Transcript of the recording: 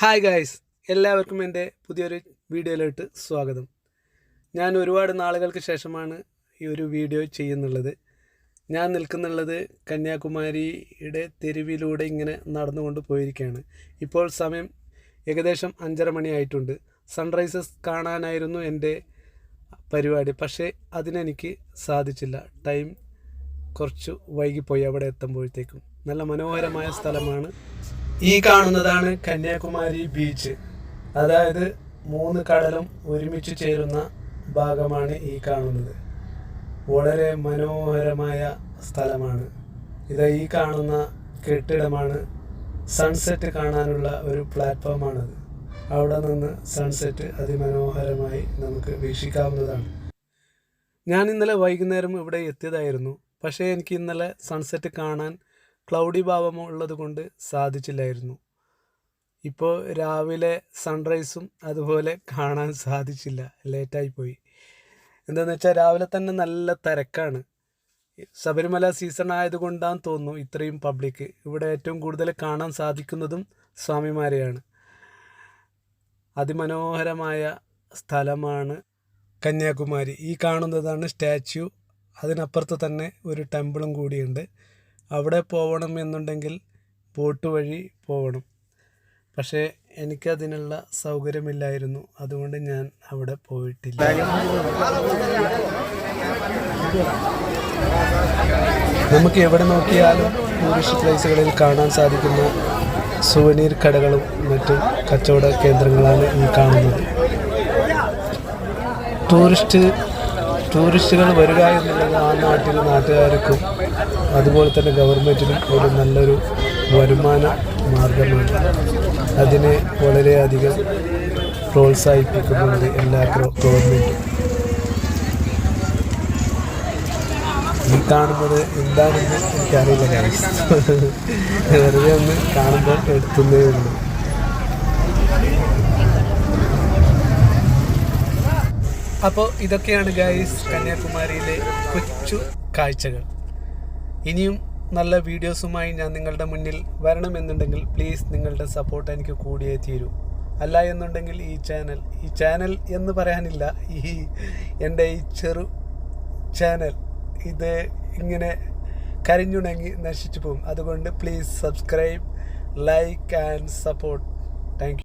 Hi guys എല്ലാവർക്കും എന്റെ പുതിയൊരു വീഡിയോയിലോട്ട് സ്വാഗതം. ഞാൻ ഒരുപാട് നാളുകൾക്ക് ശേഷമാണ് ഈ ഒരു വീഡിയോ ചെയ്യുന്നുള്ളത്. ഞാൻ നിൽക്കുന്നുള്ളത് കന്യാകുമാരിയുടെ തെരുവിലൂടെ ഇങ്ങനെ നടന്നുകൊണ്ട് പോയിരിക്കുകയാണ്. ഇപ്പോൾ സമയം ഏകദേശം അഞ്ചര മണിയായിട്ടുണ്ട് സൺറൈസസ് കാണാനായിരുന്നു എന്റെ പരിപാടി. പക്ഷേ അതിനെനിക്ക് സാധിച്ചില്ല. ടൈം കുറച്ച് വൈകിപ്പോയി അവിടെ എത്തുമ്പോഴത്തേക്കും. നല്ല മനോഹരമായ സ്ഥലമാണ് ഈ കാണുന്നതാണ് കന്യാകുമാരി ബീച്ച് അതായത് മൂന്ന് കടലും ഒരുമിച്ച് ചേരുന്ന ഭാഗമാണ് ഈ കാണുന്നത്. വളരെ മനോഹരമായ സ്ഥലമാണ്. ഇത് ഈ കാണുന്ന കെട്ടിടമാണ്. സൺസെറ്റ് കാണാനുള്ള ഒരു പ്ലാറ്റ്ഫോമാണത് അവിടെ നിന്ന് സൺസെറ്റ് അതിമനോഹരമായി നമുക്ക് വീക്ഷിക്കാവുന്നതാണ്. ഞാൻ ഇന്നലെ വൈകുന്നേരം ഇവിടെ എത്തിയതായിരുന്നു. പക്ഷേ എനിക്ക് ഇന്നലെ സൺസെറ്റ് കാണാൻ ക്ലൗഡി ഭാവം ഉള്ളത് കൊണ്ട് സാധിച്ചില്ലായിരുന്നു. ഇപ്പോൾ രാവിലെ സൺറൈസും അതുപോലെ കാണാൻ സാധിച്ചില്ല. ലേറ്റായി പോയി എന്താണെന്ന് വെച്ചാൽ രാവിലെ തന്നെ നല്ല തിരക്കാണ്. ശബരിമല സീസൺ ആയതുകൊണ്ടാന്ന് തോന്നുന്നു ഇത്രയും പബ്ലിക് ഇവിടെ ഏറ്റവും കൂടുതൽ കാണാൻ സാധിക്കുന്നതും സ്വാമിമാരെയാണ്. അതിമനോഹരമായ സ്ഥലമാണ് കന്യാകുമാരി. ഈ കാണുന്നതാണ് സ്റ്റാച്യു. അതിനപ്പുറത്ത് തന്നെ ഒരു ടെമ്പിളും കൂടിയുണ്ട്. അവിടെ പോകണം എന്നുണ്ടെങ്കിൽ ബോട്ട് വഴി പോകണം പക്ഷേ എനിക്കതിനുള്ള സൗകര്യമില്ലായിരുന്നു. അതുകൊണ്ട് ഞാൻ അവിടെ പോയിട്ടില്ല. നമുക്ക് എവിടെ നോക്കിയാലും ടൂറിസ്റ്റ് പ്ലേസുകളിൽ കാണാൻ സാധിക്കുന്ന സുവനീർ കടകളും മറ്റും കച്ചവട കേന്ദ്രങ്ങളാണ് ഈ കാണുന്നത്. ടൂറിസ്റ്റ് ടൂറിസ്റ്റുകൾ വരിക എന്നുള്ളത് ആ നാട്ടിൽ നാട്ടുകാർക്കും അതുപോലെ തന്നെ ഗവൺമെന്റിനും ഒരു നല്ലൊരു വരുമാന മാർഗമാണ്. അതിനെ വളരെയധികം പ്രോത്സാഹിപ്പിക്കുന്നുണ്ട് എല്ലാ ഗവൺമെന്റും ഈ കാണുന്നത് എന്താണെന്ന് എനിക്കറിയില്ല വെറുതെ ഒന്ന് കാണുമ്പോൾ എടുത്തുന്നേ ഉള്ളൂ. അപ്പോൾ ഇതൊക്കെയാണ് ഗൈസ് കന്യാകുമാരിയിലെ കൊച്ചു കാഴ്ചകൾ. ഇനിയും നല്ല വീഡിയോസുമായി ഞാൻ നിങ്ങളുടെ മുന്നിൽ വരണമെന്നുണ്ടെങ്കിൽ പ്ലീസ് നിങ്ങളുടെ സപ്പോർട്ട് എനിക്ക് കൂടിയേ തീരൂ. അല്ല എന്നുണ്ടെങ്കിൽ ഈ ചാനൽ ഈ ചാനൽ എന്ന് പറയാനില്ല ഈ എന്റെ ഈ ചെറു ചാനൽ ഇത് ഇങ്ങനെ കരിഞ്ഞുണങ്ങി നശിച്ചു പോകും. അതുകൊണ്ട് please subscribe like and support thank